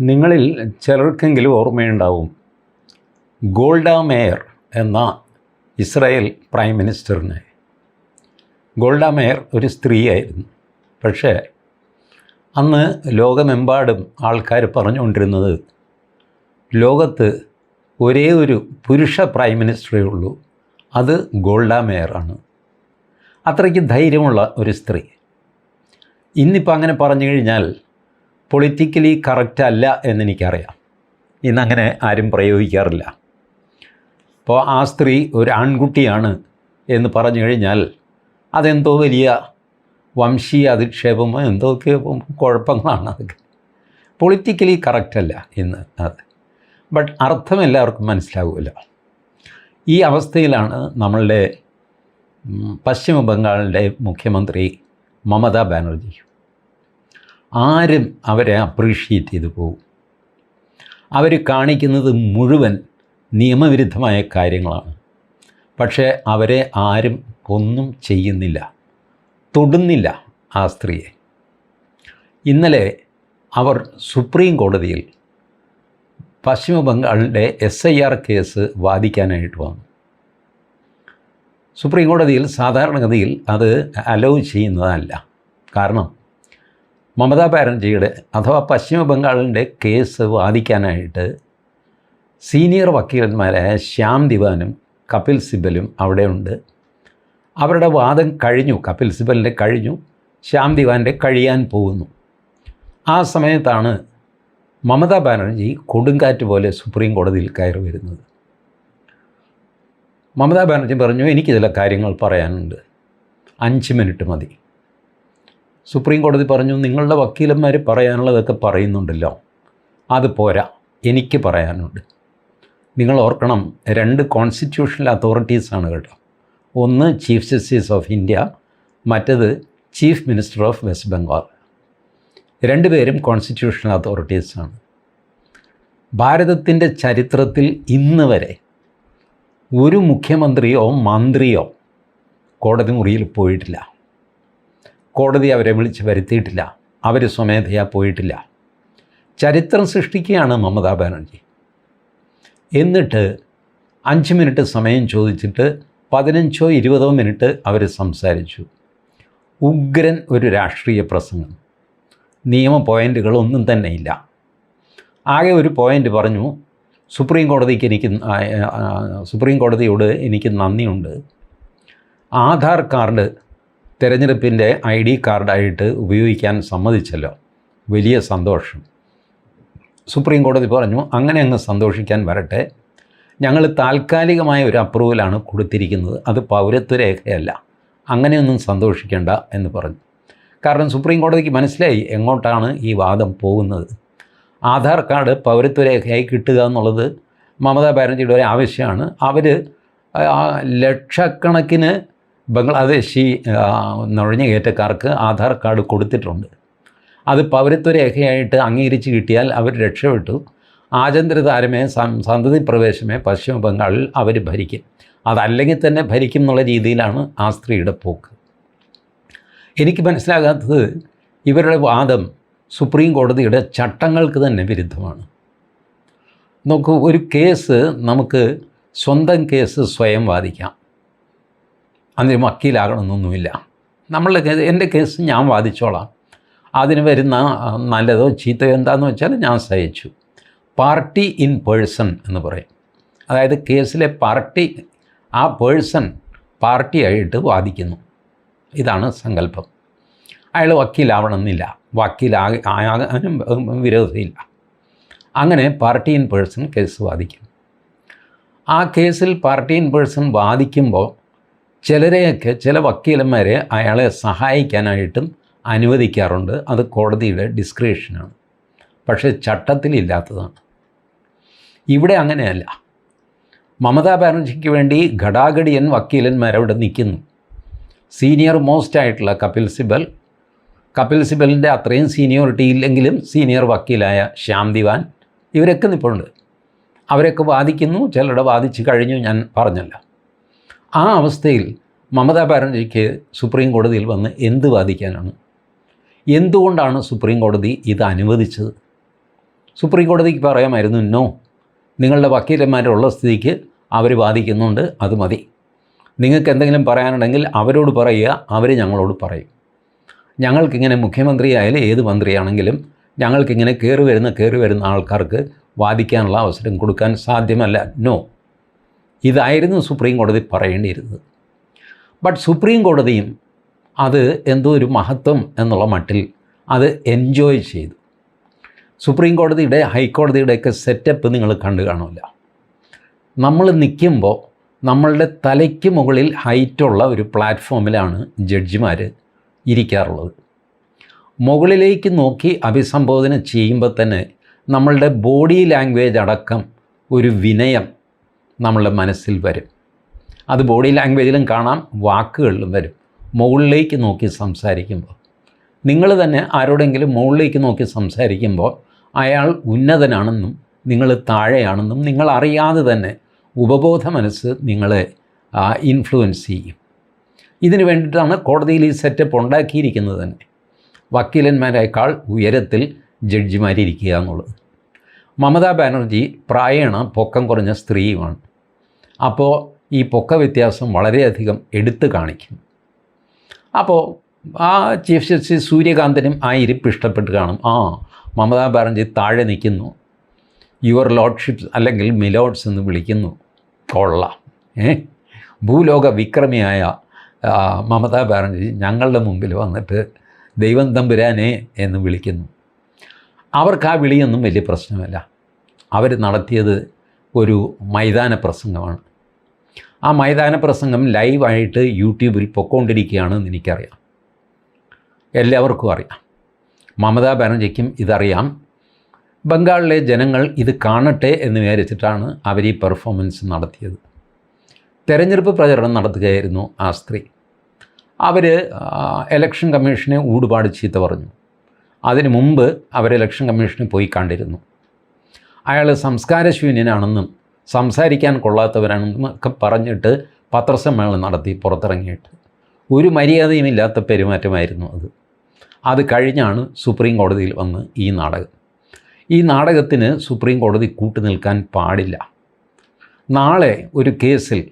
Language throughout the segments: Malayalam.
നിങ്ങളിൽ ചിലർക്കെങ്കിലും ഓർമ്മയുണ്ടാവും. ഗോൾഡ മേയർ എന്ന ഇസ്രായേൽ പ്രൈം മിനിസ്റ്ററിനെ. ഗോൾഡ മേയർ ഒരു സ്ത്രീയായിരുന്നു. പക്ഷേ അന്ന് ലോകമെമ്പാടും ആൾക്കാർ പറഞ്ഞുകൊണ്ടിരുന്നത് ലോകത്ത് ഒരേ ഒരു പുരുഷ പ്രൈം മിനിസ്റ്ററേ ഉള്ളൂ. അത് ഗോൾഡ മേയറാണ് അത്രയ്ക്ക് ധൈര്യമുള്ള ഒരു സ്ത്രീ. ഇന്നിപ്പോൾ അങ്ങനെ പറഞ്ഞു കഴിഞ്ഞാൽ പൊളിറ്റിക്കലി കറക്റ്റ് അല്ല എന്നെനിക്കറിയാം. ഇന്നങ്ങനെ ആരും പ്രയോഗിക്കാറില്ല. അപ്പോൾ ആ സ്ത്രീ ഒരു ആൺകുട്ടിയാണ് എന്ന് പറഞ്ഞു കഴിഞ്ഞാൽ അതെന്തോ വലിയ വംശീയ അധിക്ഷേപമോ എന്തൊക്കെ കുഴപ്പങ്ങളാണ് അതൊക്കെ. പൊളിറ്റിക്കലി കറക്റ്റ് അല്ല ഇന്ന് അത്. ബട്ട് അർത്ഥം എല്ലാവർക്കും മനസ്സിലാവില്ല ഈ അവസ്ഥയിലാണ് നമ്മളുടെ പശ്ചിമ ബംഗാളിന്റെ മുഖ്യമന്ത്രി മമതാ ബാനർജി ആരും അവരെ അപ്രീഷിയേറ്റ് ചെയ്തു പോകും അവർ കാണിക്കുന്നത് മുഴുവൻ നിയമവിരുദ്ധമായ കാര്യങ്ങളാണ്. പക്ഷേ അവരെ ആരും ഒന്നും ചെയ്യുന്നില്ല. തൊടുന്നില്ല ആ സ്ത്രീയെ. ഇന്നലെ അവർ സുപ്രീം കോടതിയിൽ പശ്ചിമ ബംഗാളിന്റെ എസ് ഐ ആർ കേസ് വാദിക്കാനായിട്ട് വന്നു. സുപ്രീം കോടതിയിൽ സാധാരണഗതിയിൽ അത് അലോ ചെയ്യുന്നതല്ല. കാരണം മമതാ ബാനർജിയുടെ അഥവാ പശ്ചിമ ബംഗാളിന്റെ കേസ് വാദിക്കാനായിട്ട് സീനിയർ വക്കീലന്മാരായ ശ്യാം ദിവാനും കപിൽ സിബലും അവിടെയുണ്ട് അവരുടെ വാദം കഴിഞ്ഞു കപിൽ സിബലിന്റെ കഴിഞ്ഞു ശ്യാം ദിവാന്റെ കഴിയാൻ പോകുന്നു. ആ സമയത്താണ് മമതാ ബാനർജി കൊടുങ്കാറ്റ് പോലെ സുപ്രീം കോടതിയിൽ കയറി വരുന്നത്. മമതാ ബാനർജി പറഞ്ഞു എനിക്ക് ചില കാര്യങ്ങൾ പറയാനുണ്ട്. അഞ്ച് മിനിറ്റ് മതി. സുപ്രീം കോടതി പറഞ്ഞു നിങ്ങളുടെ വക്കീലന്മാർ പറയാനുള്ളതൊക്കെ പറയുന്നുണ്ടല്ലോ. അത് പോരാ. എനിക്ക് പറയാനുണ്ട്. നിങ്ങൾ ഓർക്കണം രണ്ട് കോൺസ്റ്റിറ്റ്യൂഷണൽ അതോറിറ്റീസാണ് കേട്ടോ. ഒന്ന് ചീഫ് ജസ്റ്റിസ് ഓഫ് ഇന്ത്യ മറ്റത് chief minister of west Bengal രണ്ടുപേരും കോൺസ്റ്റിറ്റ്യൂഷണൽ അതോറിറ്റീസാണ് ഭാരതത്തിന്റെ ചരിത്രത്തിൽ ഇന്ന് വരെ ഒരു മുഖ്യമന്ത്രിയോ മന്ത്രിയോ കോടതി മുറിയിൽ പോയിട്ടില്ല. കോടതി അവരെ വിളിച്ച് വരുത്തിയിട്ടില്ല. അവർ സ്വമേധയാ പോയിട്ടില്ല. ചരിത്രം സൃഷ്ടിക്കുകയാണ് മമതാ ബാനർജി. എന്നിട്ട് അഞ്ച് മിനിറ്റ് സമയം ചോദിച്ചിട്ട് പതിനഞ്ചോ ഇരുപതോ മിനിറ്റ് അവർ സംസാരിച്ചു. ഉഗ്രൻ ഒരു രാഷ്ട്രീയ പ്രസംഗം. നിയമ പോയിന്റുകളൊന്നും തന്നെ ഇല്ല. ആകെ ഒരു പോയിന്റ് പറഞ്ഞു സുപ്രീം കോടതിക്ക് എനിക്ക് സുപ്രീം കോടതിയോട് എനിക്ക് നന്ദിയുണ്ട്. ആധാർ കാർഡ് തിരഞ്ഞെടുപ്പിന്റെ ഐ ഡി കാർഡായിട്ട് ഉപയോഗിക്കാൻ സമ്മതിച്ചല്ലോ. വലിയ സന്തോഷം. സുപ്രീം കോടതി പറഞ്ഞു അങ്ങനെ അങ്ങ് സന്തോഷിക്കാൻ വരട്ടെ. ഞങ്ങൾ താൽക്കാലികമായ ഒരു അപ്രൂവലാണ് കൊടുത്തിരിക്കുന്നത്. അത് പൗരത്വ രേഖയല്ല. അങ്ങനെയൊന്നും സന്തോഷിക്കേണ്ട എന്ന് പറഞ്ഞു. കാരണം സുപ്രീം കോടതിക്ക് മനസ്സിലായി എങ്ങോട്ടാണ് ഈ വാദം പോകുന്നത്. ആധാർ കാർഡ് പൗരത്വ രേഖയായി കിട്ടുക എന്നുള്ളത് മമതാ ബാനർജിയുടെ ഒരു ആവശ്യമാണ്. അവർ ലക്ഷക്കണക്കിന് ബംഗ്ലാദേശി നുഴഞ്ഞുകയറ്റക്കാർക്ക് ആധാർ കാർഡ് കൊടുത്തിട്ടുണ്ട്. അത് പൗരത്വ രേഖയായിട്ട് അംഗീകരിച്ച് കിട്ടിയാൽ അവർ രക്ഷപ്പെട്ടു. ആചന്ദ്ര താരമേ സന്തതി പ്രവേശമേ പശ്ചിമ ബംഗാളിൽ അവർ ഭരിക്കും. അതല്ലെങ്കിൽ തന്നെ ഭരിക്കും എന്നുള്ള രീതിയിലാണ് ആ സ്ത്രീയുടെ പോക്ക്. എനിക്ക് മനസ്സിലാകാത്തത് ഇവരുടെ വാദം സുപ്രീം കോടതിയുടെ ചട്ടങ്ങൾക്ക് തന്നെ വിരുദ്ധമാണ്. നോക്കൂ ഒരു കേസ് നമുക്ക് സ്വന്തം കേസ് സ്വയം വാദിക്കാം. അതിന് വക്കീലാകണമെന്നൊന്നുമില്ല. നമ്മളുടെ കേസ് എന്റെ കേസ് ഞാൻ വാദിച്ചോളാം. അതിന് വരുന്ന നല്ലതോ ചീത്തയോ എന്താന്ന് വെച്ചാൽ ഞാൻ സഹിച്ചു. പാർട്ടി ഇൻ പേഴ്സൺ എന്ന് പറയും. അതായത് കേസിലെ പാർട്ടി ആ പേഴ്സൺ പാർട്ടിയായിട്ട് വാദിക്കുന്നു. ഇതാണ് സങ്കല്പം. അയാൾ വക്കീലാവണമെന്നില്ല. വക്കീലാകാനും വിരോധമില്ല. അങ്ങനെ പാർട്ടി ഇൻ പേഴ്സൺ കേസ് വാദിക്കും. ആ കേസിൽ പാർട്ടി ഇൻ പേഴ്സൺ വാദിക്കുമ്പോൾ ചിലരെയൊക്കെ ചില വക്കീലന്മാരെ അയാളെ സഹായിക്കാനായിട്ടും അനുവദിക്കാറുണ്ട്. അത് കോടതിയുടെ ഡിസ്ക്രിപ്ഷനാണ്. പക്ഷേ ചട്ടത്തിലില്ലാത്തതാണ്. ഇവിടെ അങ്ങനെയല്ല. മമതാ ബാനർജിക്ക് വേണ്ടി ഘടാഘടിയൻ വക്കീലന്മാരവിടെ നിൽക്കുന്നു. സീനിയർ മോസ്റ്റ് ആയിട്ടുള്ള കപിൽ സിബൽ. കപിൽ സിബലിന്റെ അത്രയും സീനിയോറിറ്റി ഇല്ലെങ്കിലും സീനിയർ വക്കീലായ ശ്യാം ദിവാൻ. ഇവരൊക്കെ നിൽപ്പുണ്ട് അവരൊക്കെ വാദിക്കുന്നു. ചിലരുടെ വാദിച്ച് കഴിഞ്ഞു ഞാൻ പറഞ്ഞല്ല. ആ അവസ്ഥയിൽ മമതാ ബാനർജിക്ക് സുപ്രീം കോടതിയിൽ വന്ന് എന്ത് വാദിക്കാനാണ്? എന്തുകൊണ്ടാണ് സുപ്രീം കോടതി ഇത് അനുവദിച്ചത്? സുപ്രീം കോടതിക്ക് പറയാമായിരുന്നു നോ നിങ്ങളുടെ വക്കീലന്മാരുള്ള സ്ഥിതിക്ക് അവർ വാദിക്കുന്നുണ്ട് അത് മതി. നിങ്ങൾക്ക് എന്തെങ്കിലും പറയാനുണ്ടെങ്കിൽ അവരോട് പറയുക അവർ ഞങ്ങളോട് പറയും. ഞങ്ങൾക്കിങ്ങനെ മുഖ്യമന്ത്രിയായാലും ഏത് മന്ത്രിയാണെങ്കിലും ഞങ്ങൾക്കിങ്ങനെ കയറി വരുന്ന കയറി വരുന്ന ആൾക്കാർക്ക് വാദിക്കാനുള്ള അവസരം കൊടുക്കാൻ സാധ്യമല്ല. നോ ഇതായിരുന്നു സുപ്രീം കോടതി പറയേണ്ടിയിരുന്നത്. ബട്ട് സുപ്രീം കോടതിയും അത് എന്തോ ഒരു മഹത്വം എന്നുള്ള മട്ടിൽ അത് എൻജോയ് ചെയ്തു. സുപ്രീം കോടതിയുടെ ഹൈക്കോടതിയുടെയൊക്കെ സെറ്റപ്പ് നിങ്ങൾ കണ്ടു കാണില്ല നമ്മൾ നിൽക്കുമ്പോൾ നമ്മളുടെ തലയ്ക്ക് മുകളിൽ ഹൈറ്റുള്ള ഒരു പ്ലാറ്റ്ഫോമിലാണ് ജഡ്ജിമാർ ഇരിക്കാറുള്ളത്. മുകളിലേക്ക് നോക്കി അഭിസംബോധന ചെയ്യുമ്പോൾ തന്നെ നമ്മളുടെ ബോഡി ലാംഗ്വേജ് അടക്കം ഒരു വിനയം നമ്മളുടെ മനസ്സിൽ വരും. അത് ബോഡി ലാംഗ്വേജിലും കാണാം വാക്കുകളിലും വരും. മുകളിലേക്ക് നോക്കി സംസാരിക്കുമ്പോൾ. നിങ്ങൾ തന്നെ ആരോടെങ്കിലും മുകളിലേക്ക് നോക്കി സംസാരിക്കുമ്പോൾ അയാൾ ഉന്നതനാണെന്നും നിങ്ങൾ താഴെയാണെന്നും നിങ്ങൾ അറിയാതെ തന്നെ ഉപബോധ മനസ്സ് നിങ്ങളെ ഇൻഫ്ലുവൻസ് ചെയ്യും. ഇതിനു വേണ്ടിയിട്ടാണ് കോടതിയിൽ ഈ സെറ്റപ്പ് ഉണ്ടാക്കിയിരിക്കുന്നത് തന്നെ. വക്കീലന്മാരേക്കാൾ ഉയരത്തിൽ ജഡ്ജിമാരിയ്ക്കുക എന്നുള്ളത്. മമതാ ബാനർജി പ്രായണ പൊക്കം കുറഞ്ഞ സ്ത്രീയുമാണ്. അപ്പോൾ ഈ പൊക്ക വ്യത്യാസം വളരെയധികം എടുത്തു കാണിക്കും. അപ്പോൾ ആ ചീഫ് ജസ്റ്റിസ് സൂര്യകാന്തനും ആ ഇരിപ്പ് ഇഷ്ടപ്പെട്ട് കാണും. ആ മമതാ ബാനർജി താഴെ നിൽക്കുന്നു. യുവർ ലോഡ്ഷിപ്സ് അല്ലെങ്കിൽ മിലോഡ്സ് എന്ന് വിളിക്കുന്നു. കൊള്ളാം. ഏ? ഭൂലോക വിക്രമിയായ മമതാ ബാനർജി ഞങ്ങളുടെ മുമ്പിൽ വന്നിട്ട് ദൈവം തമ്പുരാനെ എന്ന് വിളിക്കുന്നു. അവർക്ക് ആ വിളിയൊന്നും വലിയ പ്രശ്നമല്ല. അവർ നടത്തിയത് ഒരു മൈതാന പ്രസംഗമാണ്. ആ മൈതാന പ്രസംഗം ലൈവായിട്ട് യൂട്യൂബിൽ പൊക്കോണ്ടിരിക്കുകയാണെന്ന് എനിക്കറിയാം. എല്ലാവർക്കും അറിയാം. മമതാ ബാനർജിക്കും ഇതറിയാം. ബംഗാളിലെ ജനങ്ങൾ ഇത് കാണട്ടെ എന്ന് വിചാരിച്ചിട്ടാണ് അവർ ഈ പെർഫോമൻസ് നടത്തിയത്. തെരഞ്ഞെടുപ്പ് പ്രചരണം നടത്തുകയായിരുന്നു ആ സ്ത്രീ. അവർ ഇലക്ഷൻ കമ്മീഷനെ ഊടുപാട് ചീത്ത പറഞ്ഞു. അതിനു മുമ്പ് അവർ ഇലക്ഷൻ കമ്മീഷന് പോയി കണ്ടിരുന്നു. അയാൾ സംസ്കാരശൂന്യനാണെന്നും സംസാരിക്കാൻ കൊള്ളാത്തവരാണെന്നൊക്കെ പറഞ്ഞിട്ട് പത്രസമ്മേളനം നടത്തി പുറത്തിറങ്ങിയിട്ട്. ഒരു മര്യാദയുമില്ലാത്ത പെരുമാറ്റമായിരുന്നു അത്. അത് കഴിഞ്ഞാണ് സുപ്രീം കോടതിയിൽ വന്ന് ഈ നാടകം. ഈ നാടകത്തിന് സുപ്രീം കോടതി കൂട്ടു നിൽക്കാൻ പാടില്ല. നാളെ ഒരു കേസിൽ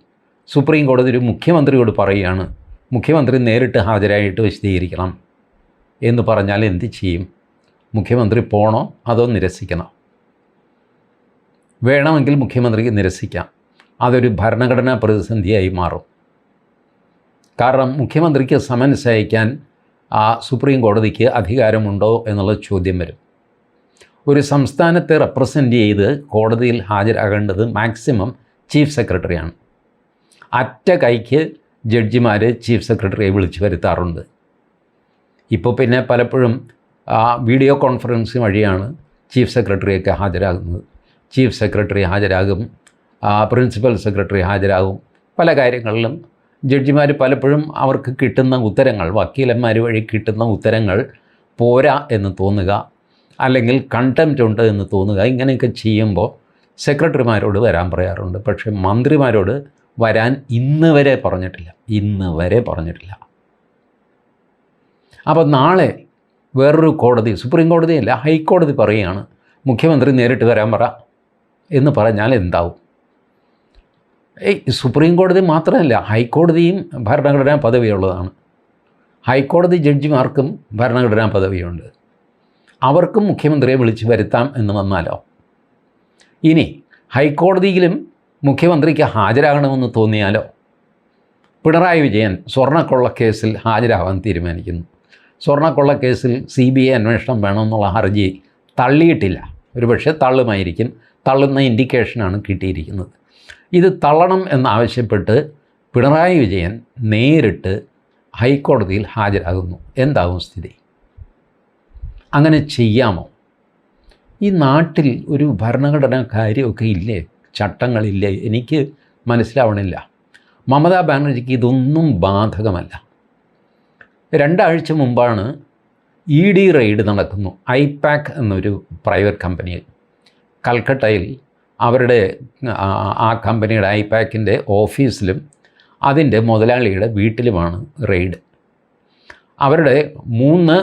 സുപ്രീം കോടതി ഒരു മുഖ്യമന്ത്രിയോട് പറയുകയാണ് മുഖ്യമന്ത്രി നേരിട്ട് ഹാജരായിട്ട് വിശദീകരിക്കണം എന്ന് പറഞ്ഞാൽ എന്ത് ചെയ്യും? മുഖ്യമന്ത്രി പോണോ അതോ നിരസിക്കണോ? വേണമെങ്കിൽ മുഖ്യമന്ത്രിക്ക് നിരസിക്കാം. അതൊരു ഭരണഘടനാ പ്രതിസന്ധിയായി മാറും. കാരണം മുഖ്യമന്ത്രിക്ക് സമൻസ് അയക്കാൻ ആ സുപ്രീം കോടതിക്ക് അധികാരമുണ്ടോ എന്നുള്ള ചോദ്യം വരും. ഒരു സംസ്ഥാനത്തെ റെപ്രസെന്റ് ചെയ്ത് കോടതിയിൽ ഹാജരാകേണ്ടത് മാക്സിമം ചീഫ് സെക്രട്ടറിയാണ് അറ്റ കൈക്ക് ജഡ്ജിമാർ ചീഫ് സെക്രട്ടറിയെ വിളിച്ചു വരുത്താറുണ്ട്. ഇപ്പോൾ പിന്നെ പലപ്പോഴും വീഡിയോ കോൺഫറൻസ് വഴിയാണ് ചീഫ് സെക്രട്ടറിയൊക്കെ ഹാജരാകുന്നത്. ചീഫ് സെക്രട്ടറി ഹാജരാകും പ്രിൻസിപ്പൽ സെക്രട്ടറി ഹാജരാകും. പല കാര്യങ്ങളിലും ജഡ്ജിമാർ പലപ്പോഴും അവർക്ക് കിട്ടുന്ന ഉത്തരങ്ങൾ വക്കീലന്മാർ വഴി കിട്ടുന്ന ഉത്തരങ്ങൾ പോരാ എന്ന് തോന്നുക അല്ലെങ്കിൽ കണ്ടംറ്റ് ഉണ്ട് എന്ന് തോന്നുക ഇങ്ങനെയൊക്കെ ചെയ്യുമ്പോൾ സെക്രട്ടറിമാരോട് വരാൻ പറയാറുണ്ട്. പക്ഷേ മന്ത്രിമാരോട് വരാൻ ഇന്ന് വരെ പറഞ്ഞിട്ടില്ല. ഇന്ന് വരെ പറഞ്ഞിട്ടില്ല. അപ്പോൾ നാളെ വേറൊരു കോടതി സുപ്രീം കോടതിയല്ല ഹൈക്കോടതി പറയുകയാണ്. മുഖ്യമന്ത്രി നേരിട്ട് വരാൻ പറ. എന്ന് പറഞ്ഞാൽ എന്താവും? സുപ്രീം കോടതി മാത്രമല്ല ഹൈക്കോടതിയും ഭരണഘടനാ പദവിയുള്ളതാണ്. ഹൈക്കോടതി ജഡ്ജിമാർക്കും ഭരണഘടനാ പദവിയുണ്ട്. അവർക്കും മുഖ്യമന്ത്രിയെ വിളിച്ച് വരുത്താം എന്ന് വന്നാലോ? ഇനി ഹൈക്കോടതിയിലും മുഖ്യമന്ത്രിക്ക് ഹാജരാകണമെന്ന് തോന്നിയാലോ? പിണറായി വിജയൻ കേസിൽ ഹാജരാവാൻ തീരുമാനിക്കുന്നു. കേസിൽ സി ബി ഐ അന്വേഷണം വേണമെന്നുള്ള ഹർജി തള്ളിയിട്ടില്ല. ഒരുപക്ഷെ തള്ളുമായിരിക്കും. തള്ളുന്ന ഇൻഡിക്കേഷനാണ് കിട്ടിയിരിക്കുന്നത്. ഇത് തള്ളണം എന്നാവശ്യപ്പെട്ട് പിണറായി വിജയൻ നേരിട്ട് ഹൈക്കോടതിയിൽ ഹാജരാകുന്നു. എന്താകും സ്ഥിതി? അങ്ങനെ ചെയ്യാമോ? ഈ നാട്ടിൽ ഒരു ഭരണഘടനാ കാര്യമൊക്കെ ഇല്ലേ? ചട്ടങ്ങളില്ലേ? എനിക്ക് മനസ്സിലാവണില്ല. മമതാ ബാനർജിക്ക് ഇതൊന്നും ബാധകമല്ല. രണ്ടാഴ്ച മുമ്പാണ് ഇ ഡി റെയ്ഡ് നടക്കുന്നു ഐപാക്ക് എന്നൊരു പ്രൈവറ്റ് കമ്പനിയിൽ. കൽക്കട്ടയിൽ അവരുടെ ആ, കമ്പനിയുടെ ഐപാക്കിന്റെ ഓഫീസിലും അതിന്റെ മുതലാളിയുടെ വീട്ടിലുമാണ് റെയ്ഡ്. അവരുടെ മൂന്ന്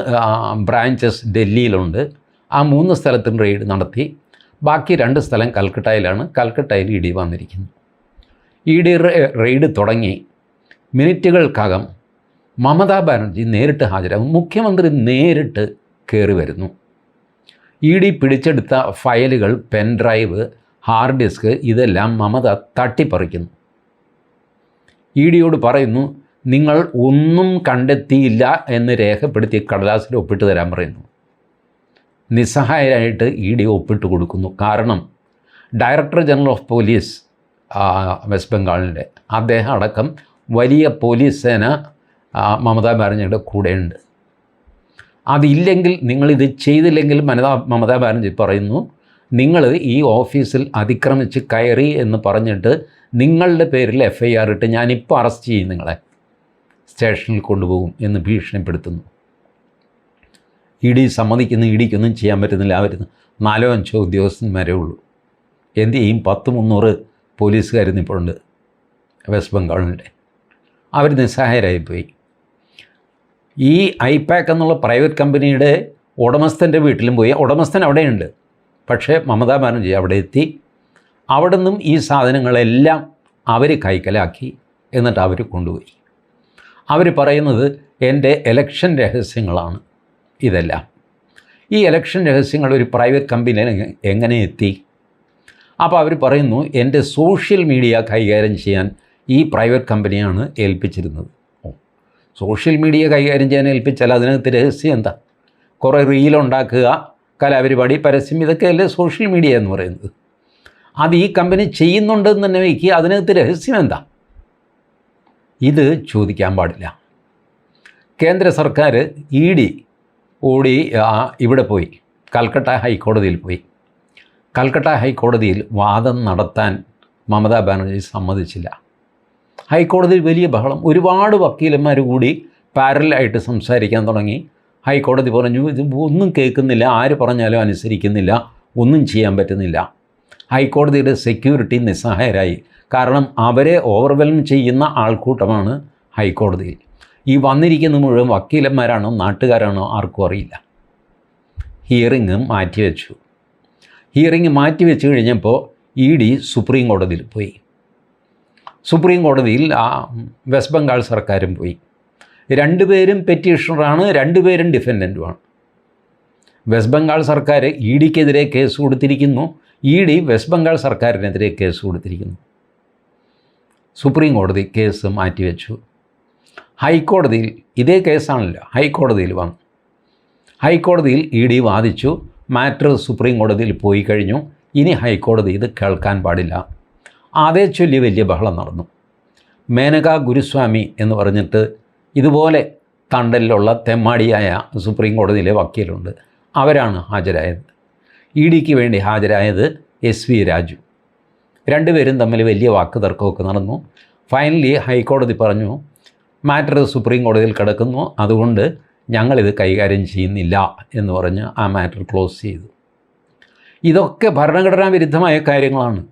ബ്രാഞ്ചസ് ഡൽഹിയിലുണ്ട്. ആ മൂന്ന് സ്ഥലത്തും റെയ്ഡ് നടത്തി. ബാക്കി രണ്ട് സ്ഥലം കൽക്കട്ടയിലാണ്. കൽക്കട്ടയിൽ ഇ ഡി വന്നിരിക്കുന്നു. ഇ ഡി റെയ്ഡ് തുടങ്ങി. മിനിറ്റുകൾക്കകം മമതാ ബാനർജി നേരിട്ട് ഹാജരാകും. മുഖ്യമന്ത്രി നേരിട്ട് കയറി വരുന്നു. ഇ ഡി പിടിച്ചെടുത്ത ഫയലുകൾ പെൻ ഡ്രൈവ് ഹാർഡ് ഡിസ്ക് ഇതെല്ലാം മമത തട്ടിപ്പറിക്കുന്നു. ഇ ഡിയോട് പറയുന്നു നിങ്ങൾ ഒന്നും കണ്ടെത്തിയില്ല എന്ന് രേഖപ്പെടുത്തി കടലാസിൽ ഒപ്പിട്ട് തരാൻ പറയുന്നു. നിസ്സഹായരായിട്ട് ഇ ഡി ഒപ്പിട്ട് കൊടുക്കുന്നു. കാരണം director general of police west ബംഗാളിന്റെ അദ്ദേഹം അടക്കം വലിയ പോലീസ് സേന മമതാ ബാനർജിയുടെ കൂടെയുണ്ട്. അതില്ലെങ്കിൽ നിങ്ങളിത് ചെയ്തില്ലെങ്കിൽ മനതാ മമതാ ബാനർജി പറയുന്നു നിങ്ങൾ ഈ ഓഫീസിൽ അതിക്രമിച്ച് കയറി എന്ന് പറഞ്ഞിട്ട് നിങ്ങളുടെ പേരിൽ എഫ് ഐ ആർ ഇട്ട് ഞാനിപ്പോൾ അറസ്റ്റ് ചെയ്യും നിങ്ങളെ. സ്റ്റേഷനിൽ കൊണ്ടുപോകും എന്ന് ഭീഷണിപ്പെടുത്തുന്നു. ഇ ഡി സമ്മതിക്കുന്ന ഇ ഡിക്കൊന്നും ചെയ്യാൻ പറ്റുന്നില്ല അവർ നാലോ അഞ്ചോ ഉദ്യോഗസ്ഥന്മാരേ ഉള്ളൂ. എന്ത് ചെയ്യും? പത്ത് മുന്നൂറ് പോലീസുകാർ ഇപ്പോഴുണ്ട് വെസ്റ്റ് ബംഗാളിന്റെ. അവർ നിസ്സഹായരായിപ്പോയി. ഈ ഐപാക്ക് എന്നുള്ള പ്രൈവറ്റ് കമ്പനിയുടെ ഉടമസ്ഥന്റെ വീട്ടിലും പോയി. ഉടമസ്ഥൻ അവിടെയുണ്ട്. പക്ഷേ മമതാ ബാനർജി അവിടെ എത്തി. അവിടെ നിന്നും ഈ സാധനങ്ങളെല്ലാം അവർ കൈക്കലാക്കി എന്നിട്ട് അവർ കൊണ്ടുപോയി. അവർ പറയുന്നത് എന്റെ എലക്ഷൻ രഹസ്യങ്ങളാണ് ഇതെല്ലാം. ഈ എലക്ഷൻ രഹസ്യങ്ങൾ ഒരു പ്രൈവറ്റ് കമ്പനി എങ്ങനെ എത്തി? അപ്പോൾ അവർ പറയുന്നു എന്റെ സോഷ്യൽ മീഡിയ കൈകാര്യം ചെയ്യാൻ ഈ പ്രൈവറ്റ് കമ്പനിയാണ് ഏൽപ്പിച്ചിരുന്നത്. സോഷ്യൽ മീഡിയ കൈകാര്യം ചെയ്യാൻ ഏൽപ്പിച്ചാൽ അതിനകത്ത് രഹസ്യം എന്താ? കുറേ റീൽ റീലുണ്ടാക്കുക കലാപരിപാടി പരസ്യം ഇതൊക്കെയല്ലേ സോഷ്യൽ മീഡിയ എന്ന് പറയുന്നത്. അത് ഈ കമ്പനി ചെയ്യുന്നുണ്ടെന്ന് തന്നെ വയ്ക്കുക അതിനകത്ത് രഹസ്യം എന്താ? ഇത് ചോദിക്കാൻ പാടില്ല. കേന്ദ്ര സർക്കാർ ഇ ഡി ഓടി ഇവിടെ പോയി. കൽക്കട്ട ഹൈക്കോടതിയിൽ പോയി. കൽക്കട്ട ഹൈക്കോടതിയിൽ വാദം നടത്താൻ മമതാ ബാനർജി സമ്മതിച്ചില്ല. ഹൈക്കോടതിയിൽ വലിയ ബഹളം. ഒരുപാട് വക്കീലന്മാർ കൂടി പാരലായിട്ട് സംസാരിക്കാൻ തുടങ്ങി. ഹൈക്കോടതി പറഞ്ഞു ഇത് ഒന്നും കേൾക്കുന്നില്ല. ആര് പറഞ്ഞാലും അനുസരിക്കുന്നില്ല. ഒന്നും ചെയ്യാൻ പറ്റുന്നില്ല. ഹൈക്കോടതിയുടെ സെക്യൂരിറ്റി നിസ്സഹായരായി. കാരണം അവരെ ഓവർവെൽം ചെയ്യുന്ന ആൾക്കൂട്ടമാണ് ഹൈക്കോടതിയിൽ. ഈ വന്നിരിക്കുന്ന മുഴുവൻ വക്കീലന്മാരാണോ നാട്ടുകാരാണോ ആർക്കും അറിയില്ല. ഹിയറിങ് മാറ്റിവെച്ചു. ഹിയറിങ് മാറ്റിവെച്ച് കഴിഞ്ഞപ്പോൾ ഇ ഡി സുപ്രീം കോടതിയിൽ പോയി. സുപ്രീം കോടതിയിൽ ആ വെസ്റ്റ് ബംഗാൾ സർക്കാരും പോയി. രണ്ടുപേരും പെറ്റീഷണറാണ് രണ്ടുപേരും ഡിഫൻഡന്റുമാണ് വെസ്റ്റ് ബംഗാൾ സർക്കാർ ഇ ഡിക്കെതിരെ കേസ് കൊടുത്തിരിക്കുന്നു. ഇ ഡി വെസ്റ്റ് ബംഗാൾ സർക്കാരിനെതിരെ കേസ് കൊടുത്തിരിക്കുന്നു. സുപ്രീം കോടതി കേസ് മാറ്റിവെച്ചു. ഹൈക്കോടതിയിൽ ഇതേ കേസാണല്ലോ ഹൈക്കോടതിയിൽ വന്നു. ഹൈക്കോടതിയിൽ ഇ ഡി വാദിച്ചു മാറ്റർ സുപ്രീം കോടതിയിൽ പോയി കഴിഞ്ഞു. ഇനി ഹൈക്കോടതി ഇത് കേൾക്കാൻ പാടില്ല. അതേ ചൊല്ലി വലിയ ബഹളം നടന്നു. മേനക ഗുരുസ്വാമി എന്ന് പറഞ്ഞിട്ട് ഇതുപോലെ തണ്ടലിലുള്ള തെമ്മാടിയായ സുപ്രീം കോടതിയിലെ വക്കീലുണ്ട്. അവരാണ് ഹാജരായത്. ഇ ഡിക്ക് വേണ്ടി ഹാജരായത് എസ് വി രാജു. രണ്ടുപേരും തമ്മിൽ വലിയ വാക്ക് തർക്കമൊക്കെ നടന്നു. ഫൈനലി ഹൈക്കോടതി പറഞ്ഞു മാറ്റർ സുപ്രീം കോടതിയിൽ കിടക്കുന്നു. അതുകൊണ്ട് ഞങ്ങളിത് കൈകാര്യം ചെയ്യുന്നില്ല എന്ന് പറഞ്ഞ് ആ മാറ്റർ ക്ലോസ് ചെയ്തു. ഇതൊക്കെ ഭരണഘടനാ വിരുദ്ധമായ കാര്യങ്ങളാണ്.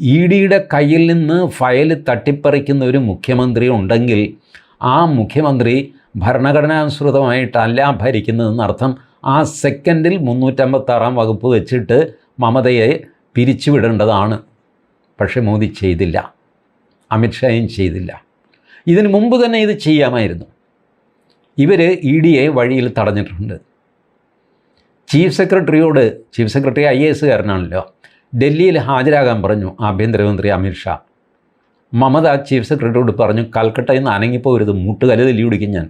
ഇ ഡിയുടെ കയ്യിൽ നിന്ന് ഫയൽ തട്ടിപ്പറിക്കുന്ന ഒരു മുഖ്യമന്ത്രി ഉണ്ടെങ്കിൽ ആ മുഖ്യമന്ത്രി ഭരണഘടനാനുസൃതമായിട്ടല്ല ഭരിക്കുന്നതെന്ന് അർത്ഥം. ആ സെക്കൻഡിൽ മുന്നൂറ്റമ്പത്താറാം വകുപ്പ് വെച്ചിട്ട് മമതയെ പിരിച്ചുവിടേണ്ടതാണ്. പക്ഷേ മോദി ചെയ്തില്ല. അമിത്ഷായും ചെയ്തില്ല. ഇതിനു മുമ്പ് തന്നെ ഇത് ചെയ്യാമായിരുന്നു. ഇവർ ഇ ഡിയെ വഴിയിൽ തടഞ്ഞിട്ടുണ്ട്. ചീഫ് സെക്രട്ടറിയോട് ചീഫ് സെക്രട്ടറി ഐ എ എസുകാരനാണല്ലോ ഡൽഹിയിൽ ഹാജരാകാൻ പറഞ്ഞു ആഭ്യന്തരമന്ത്രി അമിത്ഷാ മമത ചീഫ് സെക്രട്ടറിയോട് പറഞ്ഞു കൽക്കട്ടയിൽ നിന്ന് അനങ്ങിപ്പോരുത് മുട്ടുകൽ തല്ലി പിടിക്കും ഞാൻ.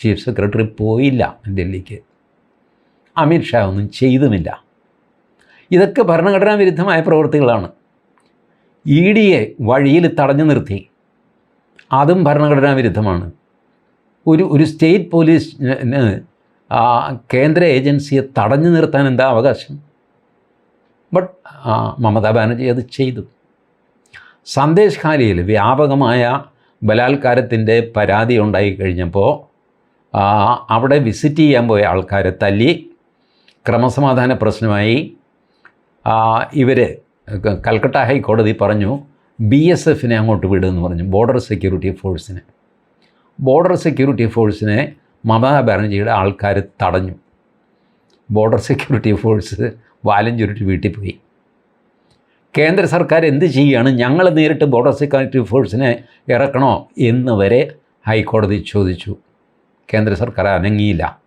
ചീഫ് സെക്രട്ടറി പോയില്ല ഡൽഹിക്ക്. അമിത്ഷാ ഒന്നും ചെയ്തുമില്ല. ഇതൊക്കെ ഭരണഘടനാ വിരുദ്ധമായ പ്രവൃത്തികളാണ്. ഇ ഡിയെ വഴിയിൽ തടഞ്ഞു നിർത്തി. അതും ഭരണഘടനാ വിരുദ്ധമാണ്. ഒരു ഒരു സ്റ്റേറ്റ് പോലീസിന് കേന്ദ്ര ഏജൻസിയെ തടഞ്ഞു നിർത്താൻ എന്താ അവകാശം? ബട്ട് മമതാ ബാനർജി അത് ചെയ്തു. സന്ദേശ് ഖാലിയിൽ വ്യാപകമായ ബലാത്കാരത്തിന്റെ പരാതി ഉണ്ടായി കഴിഞ്ഞപ്പോൾ അവിടെ വിസിറ്റ് ചെയ്യാൻ പോയ ആൾക്കാരെ തല്ലി ക്രമസമാധാന പ്രശ്നമായി ഇവർ കൽക്കട്ട ഹൈക്കോടതി പറഞ്ഞു ബി എസ് എഫിനെ അങ്ങോട്ട് വിടുമെന്ന് പറഞ്ഞു ബോർഡർ സെക്യൂരിറ്റി ഫോഴ്സിനെ. ബോർഡർ സെക്യൂരിറ്റി ഫോഴ്സിനെ മമതാ ബാനർജിയുടെ ആൾക്കാർ തടഞ്ഞു. ബോർഡർ സെക്യൂരിറ്റി ഫോഴ്സ് വാലം ചുരുട്ടി വീട്ടിൽ പോയി. കേന്ദ്ര സർക്കാർ എന്ത് ചെയ്യുകയാണ് ഞങ്ങൾ നേരിട്ട് ബോർഡർ സെക്യൂരിറ്റി ഫോഴ്സിനെ ഇറക്കണോ എന്ന് വരെ ഹൈക്കോടതി ചോദിച്ചു. കേന്ദ്ര സർക്കാർ അനങ്ങിയില്ല.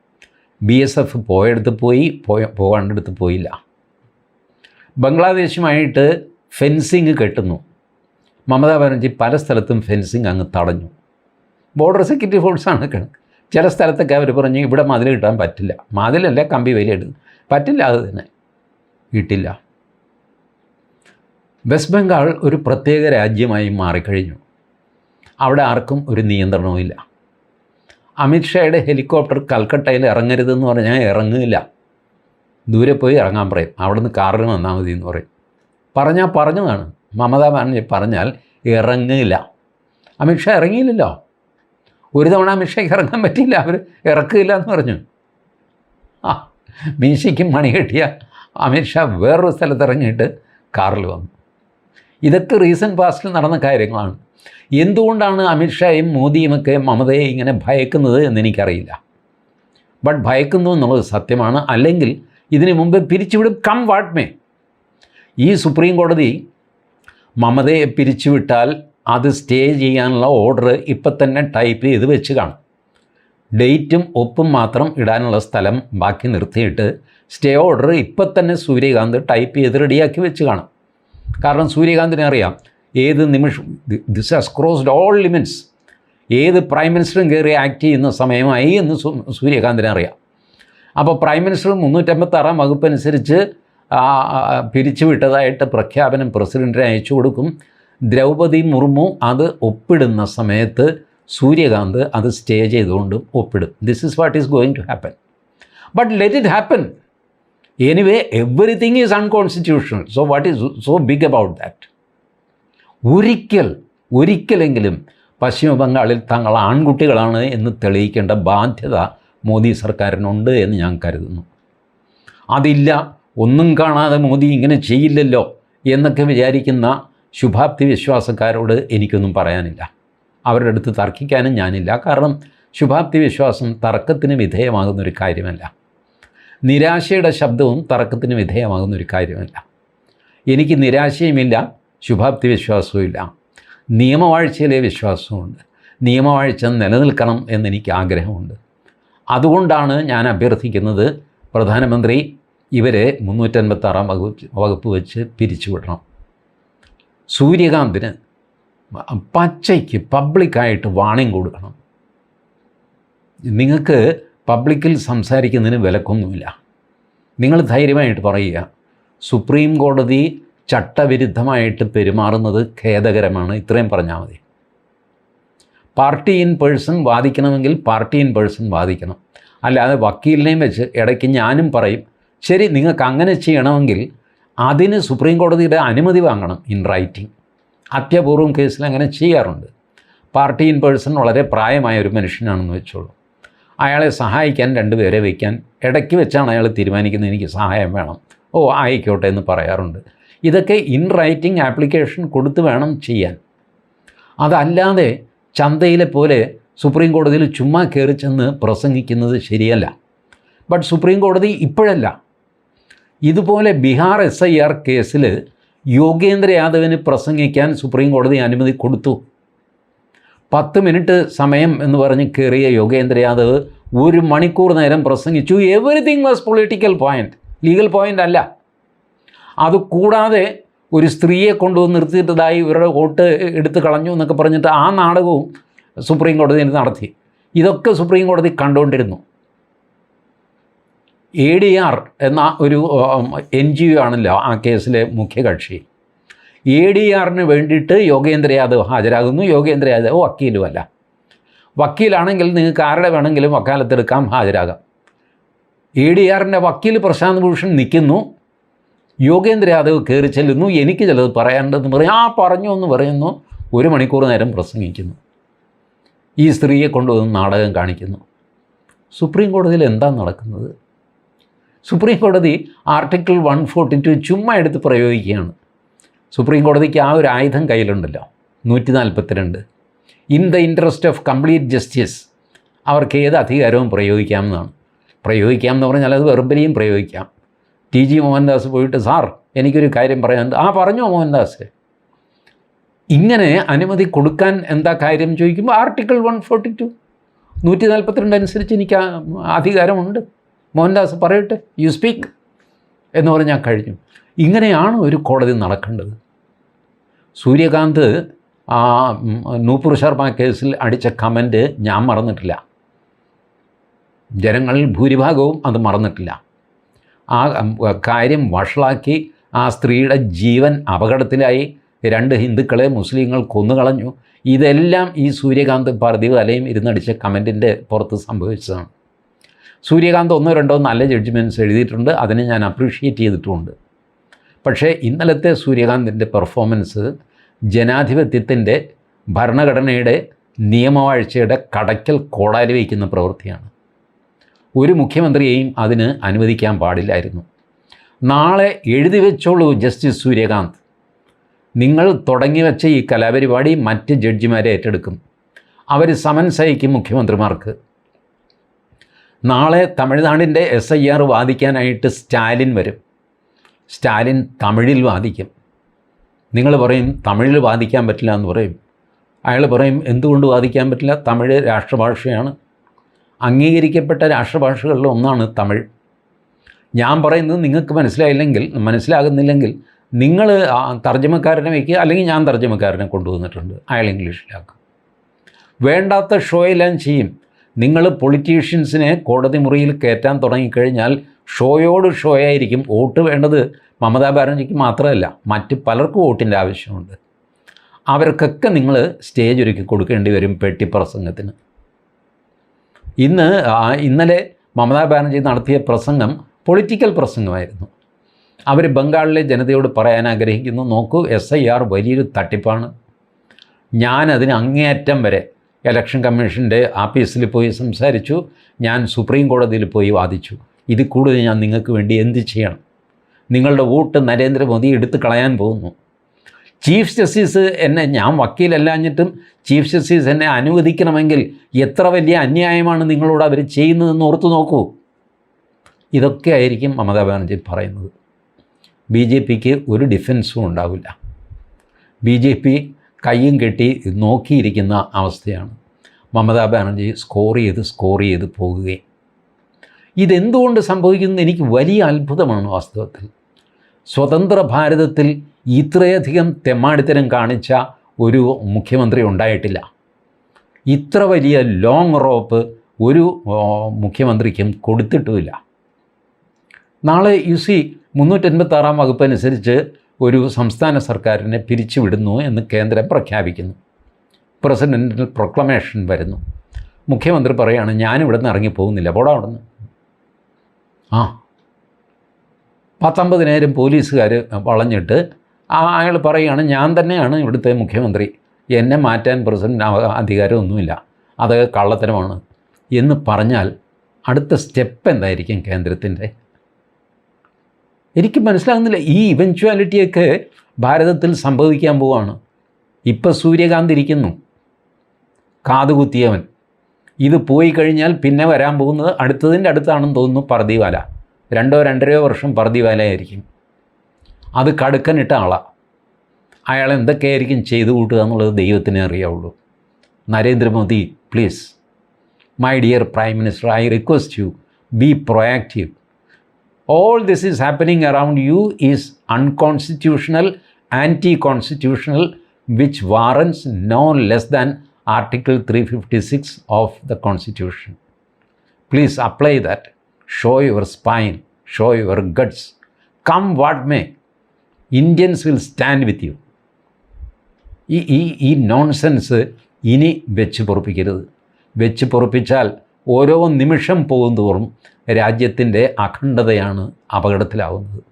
ബി എസ് എഫ് പോയടുത്ത് പോയി പോയ പോകേണ്ടടുത്ത് പോയില്ല. ബംഗ്ലാദേശുമായിട്ട് ഫെൻസിങ് കെട്ടുന്നു. മമതാ ബാനർജി പല സ്ഥലത്തും ഫെൻസിങ് അങ്ങ് തടഞ്ഞു. ബോർഡർ സെക്യൂരിറ്റി ഫോഴ്സാണ് കണക്ക് ചില സ്ഥലത്തൊക്കെ അവർ പറഞ്ഞു ഇവിടെ മതിൽ കിട്ടാൻ പറ്റില്ല. മതിലല്ല കമ്പി വലിയ പറ്റില്ല അത് തന്നെ. കിട്ടില്ല. വെസ്റ്റ് ബംഗാൾ ഒരു പ്രത്യേക രാജ്യമായി മാറിക്കഴിഞ്ഞു. അവിടെ ആർക്കും ഒരു നിയന്ത്രണവുമില്ല അമിത്ഷായുടെ ഹെലികോപ്റ്റർ കൽക്കട്ടയിൽ ഇറങ്ങരുതെന്ന് പറഞ്ഞാൽ ഇറങ്ങില്ല ദൂരെ പോയി ഇറങ്ങാൻ പറയും. അവിടുന്ന് കാറിൽ വന്നാൽ മതി എന്ന് പറയും. പറഞ്ഞാൽ പറഞ്ഞതാണ്. മമതാ ബാനർജി പറഞ്ഞാൽ ഇറങ്ങില്ല അമിത്ഷാ ഇറങ്ങിയില്ലല്ലോ. ഒരു തവണ അമിത്ഷായ്ക്ക് ഇറങ്ങാൻ പറ്റിയില്ല. അവർ ഇറക്കില്ല എന്ന് പറഞ്ഞു. ആ മീശയ്ക്കും മണി കെട്ടിയ അമിത്ഷാ വേറൊരു സ്ഥലത്ത് ഇറങ്ങിയിട്ട് കാറിൽ വന്നു. ഇതൊക്കെ റീസെന്റ് പാസ്റ്റിൽ നടന്ന കാര്യങ്ങളാണ്. എന്തുകൊണ്ടാണ് അമിത്ഷായും മോദിയുമൊക്കെ മമതയെ ഇങ്ങനെ ഭയക്കുന്നത് എന്നെനിക്കറിയില്ല. ബട്ട് ഭയക്കുന്നു എന്നുള്ളത് സത്യമാണ്. അല്ലെങ്കിൽ ഇതിനു മുമ്പ് പിരിച്ചുവിടും കം വാട്ട് മേ. ഈ സുപ്രീം കോടതി മമതയെ പിരിച്ചുവിട്ടാൽ അത് സ്റ്റേ ചെയ്യാനുള്ള ഓർഡർ ഇപ്പം തന്നെ ടൈപ്പ് ചെയ്ത് വെച്ച് കാണും. ഡേറ്റും ഒപ്പും മാത്രം ഇടാനുള്ള സ്ഥലം ബാക്കി നിർത്തിയിട്ട് സ്റ്റേ ഓർഡർ ഇപ്പം തന്നെ സൂര്യകാന്ത് ടൈപ്പ് ചെയ്ത് റെഡിയാക്കി വെച്ച് കാണും. കാരണം സൂര്യകാന്തിനെ അറിയാം ഏത് നിമിഷം this has crossed all limits ഏത് പ്രൈം മിനിസ്റ്ററും കയറി ആക്ട് ചെയ്യുന്ന സമയമായി എന്ന് സൂര്യകാന്തിനെ അറിയാം. അപ്പോൾ പ്രൈം മിനിസ്റ്റർ മുന്നൂറ്റമ്പത്താറാം വകുപ്പ് അനുസരിച്ച് ആ, ആ, പിരിച്ചുവിട്ടതായിട്ട് പ്രഖ്യാപനം പ്രസിഡന്റിനെ അയച്ചു കൊടുക്കും. ദ്രൗപദി മുർമു അത് ഒപ്പിടുന്ന സമയത്ത് സൂര്യകാന്ത് അത് സ്റ്റേ ചെയ്തുകൊണ്ട് ഒപ്പിടും. This is what is going to happen but let it happen anyway everything is unconstitutional so what is so big about that ഒരിക്കൽ ഒരിക്കലെങ്കിലും പശ്ചിമ ബംഗാളിൽ തങ്ങൾ ആൺകുട്ടികളാണ് എന്ന് തെളിയിക്കേണ്ട ബാധ്യത മോദി സർക്കാരിനുണ്ട് എന്ന് ഞാൻ കരുതുന്നു. അതില്ല ഒന്നും കാണാതെ മോദി ഇങ്ങനെ ചെയ്യില്ലല്ലോ എന്നൊക്കെ വിചാരിക്കുന്ന ശുഭാപ്തി വിശ്വാസക്കാരോട് എനിക്കൊന്നും പറയാനില്ല. അവരുടെ അടുത്ത് തർക്കിക്കാനും ഞാനില്ല. കാരണം ശുഭാപ്തി വിശ്വാസം തർക്കത്തിന് വിധേയമാകുന്ന ഒരു കാര്യമല്ല. നിരാശയുടെ ശബ്ദവും തർക്കത്തിന് വിധേയമാകുന്ന ഒരു കാര്യമല്ല. എനിക്ക് നിരാശയുമില്ല ശുഭാപ്തി വിശ്വാസവുമില്ല. നിയമവാഴ്ചയിലെ വിശ്വാസമുണ്ട് നിയമവാഴ്ച നിലനിൽക്കണം എന്നെനിക്ക് ആഗ്രഹമുണ്ട്. അതുകൊണ്ടാണ് ഞാൻ അഭ്യർത്ഥിക്കുന്നത് പ്രധാനമന്ത്രി ഇവരെ മുന്നൂറ്റൻപത്താറാം വകുപ്പ് വകുപ്പ് വെച്ച് പിരിച്ചുവിടണം. സൂര്യകാന്തിന് പച്ചയ്ക്ക് പബ്ലിക്കായിട്ട് വാണിംഗ് കൊടുക്കണം. നിങ്ങൾക്ക് പബ്ലിക്കിൽ സംസാരിക്കുന്നതിന് വിലക്കൊന്നുമില്ല. നിങ്ങൾ ധൈര്യമായിട്ട് പറയുക സുപ്രീം കോടതി ചട്ടവിരുദ്ധമായിട്ട് പെരുമാറുന്നത് ഖേദകരമാണ് ഇത്രയും പറഞ്ഞാൽ മതി. പാർട്ടി ഇൻ പേഴ്സൺ വാദിക്കണമെങ്കിൽ പാർട്ടി ഇൻ പേഴ്സൺ വാദിക്കണം. അല്ലാതെ വക്കീലിനെയും വെച്ച് ഇടയ്ക്ക് ഞാനും പറയും ശരി നിങ്ങൾക്ക് അങ്ങനെ ചെയ്യണമെങ്കിൽ അതിന് സുപ്രീം കോടതിയുടെ അനുമതി വാങ്ങണം ഇൻ റൈറ്റിംഗ്. അത്യപൂർവം കേസിൽ അങ്ങനെ ചെയ്യാറുണ്ട്. പാർട്ടി ഇൻ പേഴ്സൺ വളരെ പ്രായമായ ഒരു മനുഷ്യനാണെന്ന് വെച്ചോളൂ. അയാളെ സഹായിക്കാൻ രണ്ടുപേരെ വയ്ക്കാൻ ഇടയ്ക്ക് വെച്ചാണ് അയാൾ തീരുമാനിക്കുന്നത്. എനിക്ക് സഹായം വേണം. ഓ ആയിക്കോട്ടെ എന്ന് പറയാറുണ്ട്. ഇതൊക്കെ ഇൻ റൈറ്റിംഗ് ആപ്ലിക്കേഷൻ കൊടുത്ത് വേണം ചെയ്യാൻ. അതല്ലാതെ ചന്തയിലെ പോലെ സുപ്രീം കോടതിയിൽ ചുമ്മാ കയറി ചെന്ന് പ്രസംഗിക്കുന്നത് ശരിയല്ല. ബട്ട് സുപ്രീം കോടതി ഇപ്പോഴല്ല. ഇതുപോലെ ബീഹാർ എസ് ഐ ആർ കേസിൽ യോഗേന്ദ്ര യാദവിന് പ്രസംഗിക്കാൻ സുപ്രീം കോടതി അനുമതി കൊടുത്തു. പത്ത് മിനിറ്റ് സമയം എന്ന് പറഞ്ഞ് കയറിയ യോഗേന്ദ്ര യാദവ് ഒരു മണിക്കൂർ നേരം പ്രസംഗിച്ചു. Everything was political point legal point അല്ല. അത് കൂടാതെ ഒരു സ്ത്രീയെ കൊണ്ടുവന്ന് നിർത്തിയിട്ടതായി ഇവരുടെ വോട്ട് എടുത്ത് കളഞ്ഞു എന്നൊക്കെ പറഞ്ഞിട്ട് ആ നാടകവും സുപ്രീം കോടതിയിൽ നടത്തി. ഇതൊക്കെ സുപ്രീം കോടതി കണ്ടുകൊണ്ടിരുന്നു. എ ഡി ആർ എന്ന ഒരു എൻ ജി ഒ ആണല്ലോ ആ കേസിലെ മുഖ്യ കക്ഷി എ ഡി ആറിന് വേണ്ടിയിട്ട് യോഗേന്ദ്ര യാദവ് ഹാജരാകുന്നു. യോഗേന്ദ്ര യാദവ് വക്കീലുമല്ല. വക്കീലാണെങ്കിൽ നിങ്ങൾക്ക് ആരുടെ വേണമെങ്കിലും വക്കാലത്തെടുക്കാം ഹാജരാകാം. എ ഡി ആറിന്റെ വക്കീൽ പ്രശാന്ത് ഭൂഷൺ നിൽക്കുന്നു. യോഗേന്ദ്ര യാദവ് കയറി ചെല്ലുന്നു. എനിക്ക് ചിലത് പറയാനുണ്ടെന്ന് പറയും. ആ പറഞ്ഞു എന്ന് പറയുന്നു. ഒരു മണിക്കൂർ നേരം പ്രസംഗിക്കുന്നു. ഈ സ്ത്രീയെ കൊണ്ടുവന്ന് നാടകം കാണിക്കുന്നു. സുപ്രീം കോടതിയിൽ എന്താ നടക്കുന്നത്? സുപ്രീം കോടതി ആർട്ടിക്കിൾ വൺ ഫോർട്ടി ടു ചുമ്മാ എടുത്ത് പ്രയോഗിക്കുകയാണ്. സുപ്രീം കോടതിക്ക് ആ ഒരു ആയുധം കയ്യിലുണ്ടല്ലോ. നൂറ്റി നാൽപ്പത്തിരണ്ട് in the interest of complete justice അവർക്ക് ഏത് അധികാരവും പ്രയോഗിക്കാമെന്നാണ്. പ്രയോഗിക്കാം എന്ന് പറഞ്ഞാൽ അത് വെറുബലിയും പ്രയോഗിക്കാം. ടി ജി മോഹൻദാസ് പോയിട്ട് സാർ എനിക്കൊരു കാര്യം പറയാനുണ്ട് ആ പറഞ്ഞോ മോഹൻദാസ്? ഇങ്ങനെ അനുമതി കൊടുക്കാൻ എന്താ കാര്യം ചോദിക്കുമ്പോൾ ആർട്ടിക്കിൾ വൺ ഫോർട്ടി ടു നൂറ്റി നാൽപ്പത്തിരണ്ട് അനുസരിച്ച് എനിക്ക് അധികാരമുണ്ട്. മോഹൻദാസ് പറയട്ടെ യു സ്പീക്ക് എന്ന് പറഞ്ഞാൽ കഴിഞ്ഞു. ഇങ്ങനെയാണ് ഒരു കോടതി നടക്കേണ്ടത്. സൂര്യകാന്ത് ആ നൂപ്പുർ ശർമ്മ കേസിൽ അടിച്ച കമന്റ് ഞാൻ മറന്നിട്ടില്ല. ജനങ്ങളിൽ ഭൂരിഭാഗവും അത് മറന്നിട്ടില്ല. ആ കാര്യം വഷളാക്കി ആ സ്ത്രീയുടെ ജീവൻ അപകടത്തിലായി. രണ്ട് ഹിന്ദുക്കളെ മുസ്ലിങ്ങൾ കൊന്നുകളഞ്ഞു. ഇതെല്ലാം ഈ സൂര്യകാന്ത് പാർത്ഥിവ് അലയും ഇരുന്നടിച്ച കമന്റിന്റെ പുറത്ത് സംഭവിച്ചതാണ്. സൂര്യകാന്ത് ഒന്നോ രണ്ടോ നല്ല ജഡ്ജ്മെന്റ്സ് എഴുതിയിട്ടുണ്ട്. അതിനെ ഞാൻ അപ്രീഷിയേറ്റ് ചെയ്തിട്ടുമുണ്ട്. പക്ഷേ ഇന്നലത്തെ സൂര്യകാന്തിന്റെ പെർഫോമൻസ് ജനാധിപത്യത്തിന്റെ ഭരണഘടനയുടെ നിയമവാഴ്ചയുടെ കടയ്ക്കൽ കോടാലി വയ്ക്കുന്ന പ്രവൃത്തിയാണ്. ഒരു മുഖ്യമന്ത്രിയെയും അതിന് അനുവദിക്കാൻ പാടില്ലായിരുന്നു. നാളെ എഴുതി വെച്ചോളൂ ജസ്റ്റിസ് സൂര്യകാന്ത്. നിങ്ങൾ തുടങ്ങി വെച്ച ഈ കലാപരിപാടി മറ്റ് ജഡ്ജിമാരെ ഏറ്റെടുക്കും. അവർ സമൻസ് അയക്കും മുഖ്യമന്ത്രിമാർക്ക്. നാളെ തമിഴ്നാടിന്റെ എസ് ഐ ആർ വാദിക്കാനായിട്ട് സ്റ്റാലിൻ വരും. സ്റ്റാലിൻ തമിഴിൽ വാദിക്കും. നിങ്ങൾ പറയും തമിഴിൽ വാദിക്കാൻ പറ്റില്ല എന്ന് പറയും. അയാൾ പറയും എന്തുകൊണ്ട് വാദിക്കാൻ പറ്റില്ല? തമിഴ് രാഷ്ട്രഭാഷയാണ്. അംഗീകരിക്കപ്പെട്ട രാഷ്ട്രഭാഷകളിൽ ഒന്നാണ് തമിഴ്. ഞാൻ പറയുന്നത് നിങ്ങൾക്ക് മനസ്സിലായില്ലെങ്കിൽ മനസ്സിലാകുന്നില്ലെങ്കിൽ നിങ്ങൾ തർജമക്കാരനെ വയ്ക്കുക അല്ലെങ്കിൽ ഞാൻ തർജമക്കാരനെ കൊണ്ടുവന്നിട്ടുണ്ട്. അയാൾ ഇംഗ്ലീഷിലാക്കും. വേണ്ടാത്ത ഷോയെല്ലാം ചെയ്യും. നിങ്ങൾ പൊളിറ്റീഷ്യൻസിനെ കോടതി മുറിയിൽ കയറ്റാൻ തുടങ്ങിക്കഴിഞ്ഞാൽ ഷോയോട് ഷോയായിരിക്കും വോട്ട് വേണ്ടത്. മമതാ ബാനർജിക്ക് മാത്രമല്ല മറ്റ് പലർക്കും വോട്ടിന്റെ ആവശ്യമുണ്ട്. അവർക്കൊക്കെ നിങ്ങൾ സ്റ്റേജ് ഒരുക്കി കൊടുക്കേണ്ടി വരും പെട്ടിപ്രസംഗത്തിന് ഇന്ന് ഇന്നലെ മമതാ ബാനർജി നടത്തിയ പ്രസംഗം പൊളിറ്റിക്കൽ പ്രസംഗമായിരുന്നു. അവർ ബംഗാളിലെ ജനതയോട് പറയാൻ ആഗ്രഹിക്കുന്നു നോക്കൂ എസ് ഐ ആർ വലിയൊരു തട്ടിപ്പാണ്. ഞാനതിന് അങ്ങേയറ്റം വരെ ഇലക്ഷൻ കമ്മീഷന്റെ ആഫീസിൽ പോയി സംസാരിച്ചു. ഞാൻ സുപ്രീം കോടതിയിൽ പോയി വാദിച്ചു. ഇത് കൂടുതൽ ഞാൻ നിങ്ങൾക്ക് വേണ്ടി എന്ത് ചെയ്യണം? നിങ്ങളുടെ വോട്ട് നരേന്ദ്രമോദി എടുത്തു കളയാൻ പോകുന്നു. ചീഫ് ജസ്റ്റിസ് എന്നെ ഞാൻ വക്കീലല്ലാഞ്ഞിട്ടും ചീഫ് ജസ്റ്റിസ് എന്നെ അനുവദിക്കണമെങ്കിൽ എത്ര വലിയ അന്യായമാണ് നിങ്ങളോട് അവർ ചെയ്യുന്നതെന്ന് ഓർത്തു നോക്കൂ. ഇതൊക്കെ ആയിരിക്കും മമതാ ബാനർജി പറയുന്നത്. ബി ജെ പിക്ക് ഒരു ഡിഫൻസും ഉണ്ടാവില്ല. ബി ജെ പി കയ്യും കെട്ടി നോക്കിയിരിക്കുന്ന അവസ്ഥയാണ്. മമതാ ബാനർജി സ്കോർ ചെയ്ത് സ്കോർ ചെയ്ത് പോകുകയും. ഇതെന്തുകൊണ്ട് സംഭവിക്കുന്നത് എനിക്ക് വലിയ അത്ഭുതമാണ് വാസ്തവത്തിൽ. സ്വതന്ത്ര ഭാരതത്തിൽ ഇത്രയധികം തെമ്മാടിത്തരം കാണിച്ച ഒരു മുഖ്യമന്ത്രി ഉണ്ടായിട്ടില്ല. ഇത്ര വലിയ ലോങ് റോപ്പ് ഒരു മുഖ്യമന്ത്രിക്കും കൊടുത്തിട്ടുമില്ല. നാളെ യു സി മുന്നൂറ്റൻപത്താറാം വകുപ്പ് അനുസരിച്ച് ഒരു സംസ്ഥാന സർക്കാരിനെ പിരിച്ചുവിടുന്നു എന്ന് കേന്ദ്രം പ്രഖ്യാപിക്കുന്നു. പ്രസിഡന്റിൽ പ്രൊക്ലമേഷൻ വരുന്നു. മുഖ്യമന്ത്രി പറയുകയാണ് ഞാനിവിടെ നിന്ന് ഇറങ്ങിപ്പോകുന്നില്ല. പോടാ അവിടെ നിന്ന് ആ. പത്തൊമ്പതിനായിരം പോലീസുകാർ വളഞ്ഞിട്ട് ആ അയാൾ പറയുകയാണ് ഞാൻ തന്നെയാണ് ഇവിടുത്തെ മുഖ്യമന്ത്രി. എന്നെ മാറ്റാൻ പ്രസിഡന്റ് അധികാരമൊന്നുമില്ല. അത് കള്ളത്തരമാണ്. എന്ന് പറഞ്ഞാൽ അടുത്ത സ്റ്റെപ്പ് എന്തായിരിക്കും കേന്ദ്രത്തിന്റെ? എനിക്ക് മനസ്സിലാകുന്നില്ല. ഈ ഇവൻച്വാലിറ്റിയൊക്കെ ഭാരതത്തിൽ സംഭവിക്കാൻ പോവാണ്. ഇപ്പം സൂര്യകാന്ത് ഇരിക്കുന്നു. കാതുകുത്തിയവൻ ഇത് പോയി കഴിഞ്ഞാൽ പിന്നെ വരാൻ പോകുന്നത് അടുത്തതിന്റെ അടുത്താണെന്ന് തോന്നുന്നു പർദിവാല. രണ്ടോ രണ്ടരയോ വർഷം പർദിവാലയായിരിക്കും. അത് കടുക്കനിട്ട ആളാണ് അയാൾ എന്തൊക്കെയായിരിക്കും ചെയ്തു കൂട്ടുക എന്നുള്ളത് ദൈവത്തിനെ അറിയാവുള്ളൂ. Narendra Modi please my dear prime minister I request you be proactive all this is happening around you is unconstitutional, anti constitutional, which warrants no less than Article 356 of the Constitution. Please apply that. Show your spine, show your guts. Come what may, Indians will stand with you. ഈ ഈ ഈ നോൺസെൻസ് ഇനി വെച്ച് പൊറപ്പിക്കരുത് വെച്ച് പൊറപ്പിച്ചാൽ ഓരോ നിമിഷം പോകും തോറും രാജ്യത്തിന്റെ അഖണ്ഡതയാണ് അപകടത്തിലാവുന്നത്.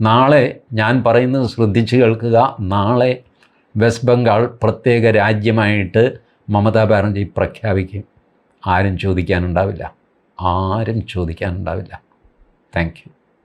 നാളെ ഞാൻ പറയുന്നത് ശ്രദ്ധിച്ച് കേൾക്കുക. നാളെ വെസ്റ്റ് ബംഗാൾ പ്രത്യേക രാജ്യമായിട്ട് മമതാ ബാനർജി പ്രഖ്യാപിക്കും. ആരും ചോദിക്കാനുണ്ടാവില്ല. ആരും ചോദിക്കാനുണ്ടാവില്ല. Thank you.